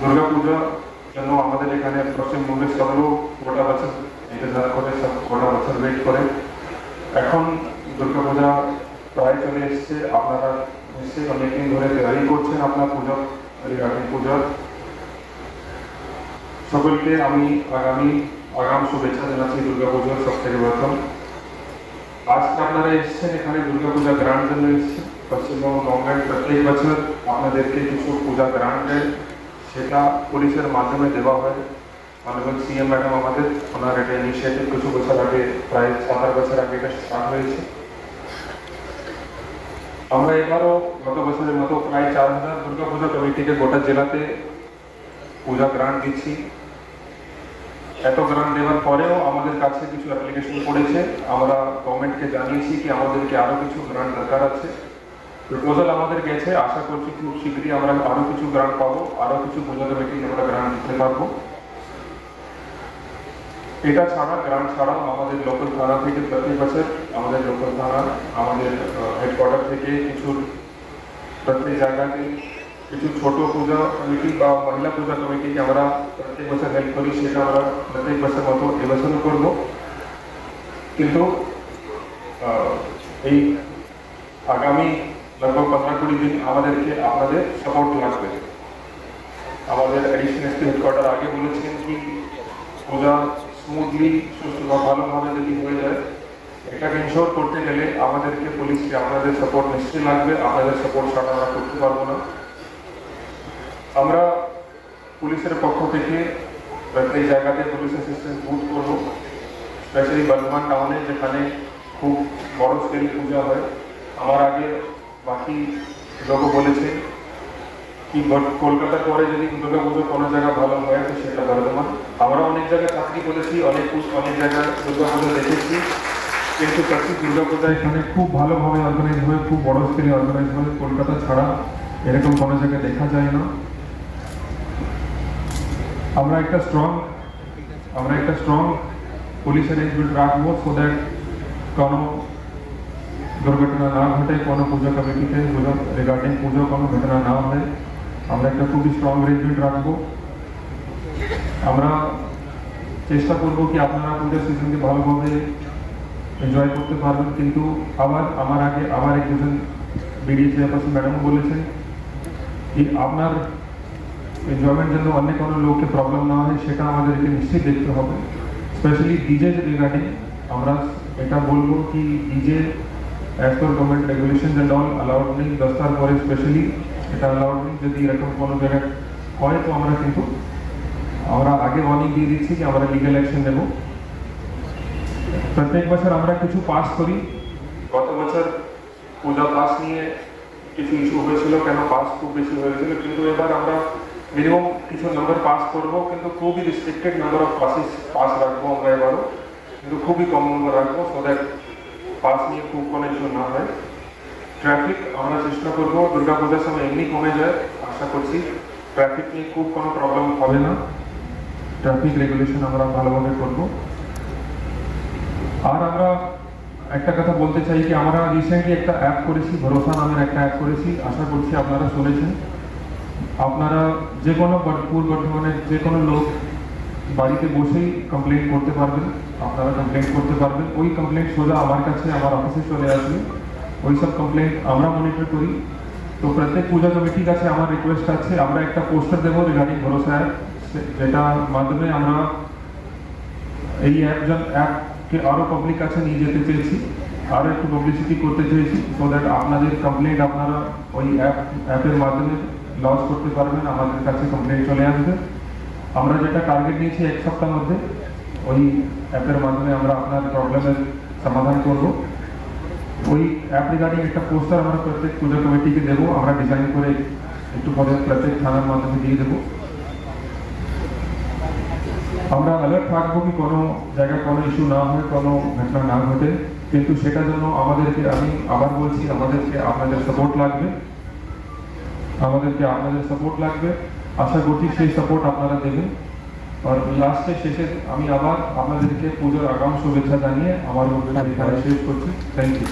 দুর্গা পুজো জন্য আমাদের এখানে পশ্চিমবঙ্গের সব গোটা বছর ইন্তজার করে সব গোটা বছর ওয়েট করে। এখন দুর্গা পূজা প্রায় চলে এসছে। আপনারা নিশ্চয়ই অনেকদিন ধরে তৈরি করছেন আপনার পুজো রিগার্ডিং পুজোর সকলকে আমি আগামী, আগাম শুভেচ্ছা জানাচ্ছি দুর্গাপুজোর সব থেকে প্রথম। আজকে আপনারা এসেছেন এখানে দুর্গা পূজা গ্রান্ট জন্য এসেছেন। পশ্চিমবঙ্গ প্রত্যেক বছর আপনাদেরকে কিছু পূজা গ্রান্ট দেয়। সেটা পুলিশের মাধ্যমে দেওয়া হয়। মাননীয় সিএম ম্যাডাম আমাদের ওনার এটা ইনিশিয়েটিভ কিছু বছর আগে, প্রায় সাত আট বছর আগে এটা স্টার্ট হয়েছে। আমরা এবারও গত বছরের মতো প্রায় চার হাজার দুর্গা পূজা কমিটিকে গোটা জেলাতে পূজা গ্রান্ট দিচ্ছি। এত গ্রান্ট দেওয়ার পরেও আমাদের কাছে কিছু অ্যাপ্লিকেশন পড়েছে। আমরা গভর্নমেন্টকে জানিয়েছি কি আমাদেরকে আরও কিছু গ্রান্ট দরকার আছে। প্রপোজাল আমাদের গেছে আশা করছি খুব শীঘ্রই আমরা আরও কিছু গ্রান্ট পাবো আরও কিছু পূজা কমিটি আমরা গ্রান্ট দিতে পারব। এটা ছাড়া গ্রান্ট ছাড়াও আমাদের লোকাল থানা থেকে প্রতি বছর আমাদের লোকাল থানা আমাদের হেডকোয়ার্টার থেকে কিছু প্রত্যেক জায়গাতে কিছু ছোট পূজা কমিটি বা মহিলা পূজা কমিটিকে আমরা প্রত্যেক বছর হেল্প করি সেটা আমরা প্রত্যেক বছর মতো এবছরও করব। কিন্তু আহ, এই আগামী লগভগ পনেরো কুড়ি দিন আমাদেরকে আপনাদের সাপোর্ট লাগবে। আমাদের এডিশন হেডকোয়ার্টার আগে বলেছেন কি পূজা স্মুথলি সুস্থ ভালোভাবে যদি হয়ে যায়, এটাকে ইনশোর করতে গেলে আমাদেরকে পুলিশকে আপনাদের সাপোর্ট নিশ্চয়ই লাগবে, আপনাদের সাপোর্ট ছাড়া আমরা করতে পারব না। আমরা পুলিশের পক্ষ থেকে প্রত্যেক জায়গাতে পুলিশ অ্যাসিস্ট্যান্ট বুথ করব। স্পেশালি বর্ধমান টাউনে যেখানে খুব বড় স্কেল পূজা হয়। আমার আগে বাকি লোক বলেছে, কি কলকাতার পরে যদি দুর্গা পুজো কোনো জায়গা ভালো হয়, তো সেটা বর্ধমান আমরা অনেক জায়গায় চাকরি করেছি, অনেক অনেক জায়গায় দুর্গা পুজো দেখেছি। কিন্তু প্রতি দুর্গা পূজা এখানে খুব ভালোভাবে অর্গানাইজ হয়, খুব বড় স্কেলে অর্গানাইজ হয় কলকাতা ছাড়া এরকম কোনো জায়গায় দেখা যায় না। আমরা একটা স্ট্রং আমরা একটা স্ট্রং পুলিশ অ্যারেঞ্জমেন্ট রাখব সো দ্যাট কোনো দুর্ঘটনা না ঘটে কোনো পুজো কমিটিতে রিগার্ডিং পুজো কোনো ঘটনা না হয়, আমরা একটা খুবই স্ট্রং অ্যারেঞ্জমেন্ট রাখব। আমরা চেষ্টা করব কি আপনারা পুজো সিজনকে ভালোভাবে এনজয় করতে পারবেন, কিন্তু আবার আমার আগে আবার এক দুজন বিডিএ চেয়ারপারসন ম্যাডামও বলেছেন কি আপনার এনজয়মেন্ট জন্য অন্য কোনো লোককে প্রবলেম না হয়, সেটা আমাদেরকে নিশ্চয়ই দেখতে হবে। স্পেশালি ডিজে রিগার্ডিং আমরা এটা বলব কি DJ as per government regulation and all allowed নেই দশটার পরে স্পেশালি এটা অ্যালাউড নেই যদি এরকম কোনো জায়গায় হয়, তো আমরা কিন্তু আমরা আগে ওয়ার্নিং দিয়ে দিচ্ছি যে আমরা লিগ্যাল অ্যাকশন নেব। প্রত্যেক বছর আমরা কিছু পাস করি। গত বছর পূজা পাস নিয়ে কিছু ইস্যু হয়েছিল, কেন পাস খুব বেশি হয়েছিল, কিন্তু এবার আমরা মিনিমাম কিছু নাম্বার পাস করব, কিন্তু খুবই restricted number of passes pass রাখব আমরা এবারও। কিন্তু খুবই কম নম্বর রাখব সো দ্যাট পাস নিয়ে খুব কোনো ইস্যু না হয়। ট্রাফিক আমরা চেষ্টা করব, দুর্গা পূজার সময় এমনি কমে যায়, আশা করছি। ট্রাফিক নিয়ে খুব কোনো প্রবলেম হবে না। ট্রাফিক রেগুলেশন আমরা ভালোভাবে করব। আর আমরা একটা কথা বলতে চাই কি, আমরা রিসেন্টলি একটা অ্যাপ করেছি, ভরসা নামের একটা অ্যাপ করেছি, আশা করছি আপনারা শুনেছেন। আপনারা যে কোনো পূর্ব বর্ধমানের যে কোনো লোক বাড়িতে বসেই কমপ্লেন করতে পারবেন, আপনারা কমপ্লেন করতে পারবেন। ওই কমপ্লেন সোজা আমার কাছে, আমার অফিসে চলে আসবে। ওই সব কমপ্লেন আমরা মনিটর করি। তো প্রত্যেক পূজা কমিটির কাছে আমার রিকোয়েস্ট আছে। আমরা একটা পোস্টার দেবো রিগার্ডিং ভরসা অ্যাপ যেটার মাধ্যমে আমরা এই অ্যাপ অ্যাপকে আরও পাবলিক কাছে নিয়ে যেতে চেয়েছি আরও একটু পাবলিসিটি করতে চেয়েছি সো দ্যাট আপনাদের কমপ্লেন্ট আপনারা ওই অ্যাপ অ্যাপের মাধ্যমে লঞ্চ করতে পারবেন, আমাদের কাছে কমপ্লেন্ট চলে আসবে। আমরা যেটা টার্গেট নিয়েছি এক সপ্তাহের মধ্যে, ওই অ্যাপের মাধ্যমে আমরা আপনার প্রবলেমের সমাধান করব। ওই অ্যাপ রিগার্ডিং একটা পোস্টার আমরা প্রত্যেক পূজা কমিটিকে দেবো, আমরা ডিজাইন করে একটু পরে প্রত্যেক থানার মাধ্যমে দিয়ে দেবো। আমরা অ্যালার্ট থাকব কি কোনো জায়গায় কোনো ইস্যু না হয়, কোনো ঘটনা না ঘটে। কিন্তু সেটার জন্য আমাদেরকে, আমি আবার বলছি, আমাদেরকে আপনাদের সাপোর্ট লাগবে। আমাদেরকে আপনাদের সাপোর্ট লাগবে। আশা করছি সেই সাপোর্ট আপনারা দেবেন। আর লাস্টে শেষে আমি আবার আপনাদেরকে পুজোর আগাম শুভেচ্ছা জানিয়ে আমার বক্তব্য এখানে শেষ করছি। Thank you